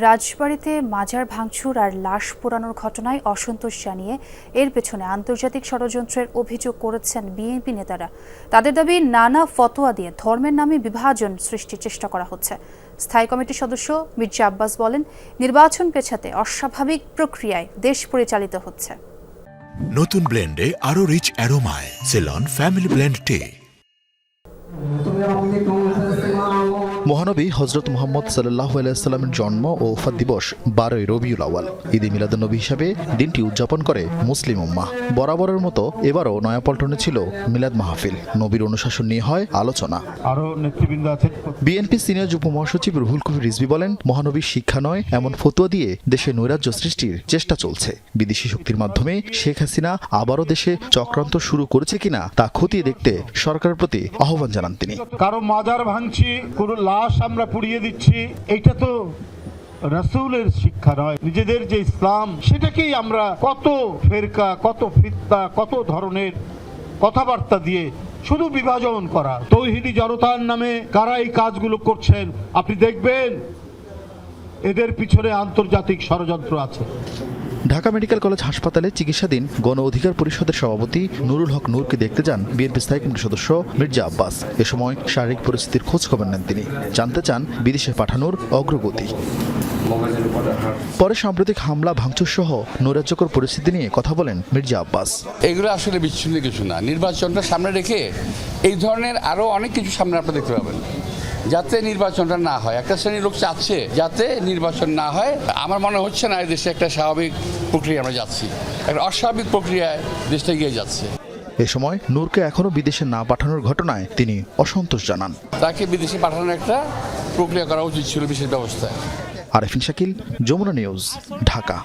রাজবাড়িতে মাজার ভাঙচুর আর লাশ পোড়ানোর ঘটনায় অসন্তোষ জানিয়ে এর পেছনে আন্তর্জাতিক ষড়যন্ত্রের অভিযোগ করেছেন বিএনপি নেতারা। তাদের দাবি নানা ফতোয়া দিয়ে ধর্মের নামে বিভাজন সৃষ্টির চেষ্টা করা হচ্ছে। স্থায়ী কমিটির সদস্য মির্জা আব্বাস বলেন নির্বাচন পেছাতে অস্বাভাবিক প্রক্রিয়ায় দেশ পরিচালিত হচ্ছে। নতুন ব্লেন্ডে আরও রিচ অ্যারোমায় সেলন ফ্যামিলি ব্লেন্ড টে মহানবী হজরত মোহাম্মদ সাল্লাহ আলাইস্লামের জন্ম ও ওফাত দিবস বারোই রবিউল আওয়াল ঈদে মিলাদুন্নবী হিসাবে দিনটি উদযাপন করে মুসলিম উম্মাহ। বরাবরের মতো এবারও নয়াপল্টনে ছিল মিলাদ মাহফিল। নবীর অনুশাসন নিয়ে হয় আলোচনা। আরও নেতৃবৃন্দ আছেন? বিএনপি সিনিয়র যুব মহাসচিব রুহুল কবির রিজভি বলেন মহানবীর শিক্ষা নয় এমন ফতুয়া দিয়ে দেশে নৈরাজ্য সৃষ্টির চেষ্টা চলছে। বিদেশি শক্তির মাধ্যমে শেখ হাসিনা আবারও দেশে চক্রান্ত শুরু করেছে কিনা তা খতিয়ে দেখতে সরকারের প্রতি আহ্বান জানান তিনি। কারও মাজার ভাঙছি কোনো লাশ আমরা পুড়িয়ে দিচ্ছি এটা তো রাসূলের শিক্ষা নয়, নিজেদের যে ইসলাম, সেটাকেই আমরা কত ফেরকা, কত ফিতনা, কত ধরনের কথাবার্তা দিয়ে শুধু বিভাজন করা। তৌহিদি জনতার নামে কারা এই কাজগুলো করছেন, আপনি দেখবেন? এদের পিছনে আন্তর্জাতিক ষড়যন্ত্র আছে। ঢাকা মেডিকেল কলেজ হাসপাতালে চিকিৎসাধীন গণ অধিকার পরিষদের সভাপতি নুরুল হক নূরকে দেখতে যান বিএনপি স্থায়ী কমিটির সদস্য মির্জা আব্বাস। এ সময় শারীরিক পরিস্থিতির খোঁজ খবর নেন তিনি। জানতে চান বিদেশে পাঠানোর অগ্রগতি। পরে সাম্প্রতিক হামলা ভাঙচুর সহ নৈরাজ্যকর পরিস্থিতি নিয়ে কথা বলেন মির্জা আব্বাস। এগুলো আসলে বিচ্ছিন্ন কিছু না। নির্বাচনটা সামনে রেখে এই ধরনের আরও অনেক কিছু সামনে আপনারা দেখতে পাবেন। যাতে নির্বাচনটা না হয়। একটা শ্রেণির লোক চাচ্ছে যাতে নির্বাচন না হয়। আমার মনে হচ্ছে না এই দেশে একটা স্বাভাবিক প্রক্রিয়া আমরা যাচ্ছি। একটা অস্বাভাবিক প্রক্রিয়ায় দেশটা এগিয়ে যাচ্ছে। এ সময় নূরকে এখনও বিদেশে না পাঠানোর ঘটনায় তিনি অসন্তোষ জানান। তাকে বিদেশে পাঠানোর একটা প্রক্রিয়া করা উচিত ছিল বিশেষ ব্যবস্থায়। আরেফিন শাকিল যমুনা নিউজ ঢাকা।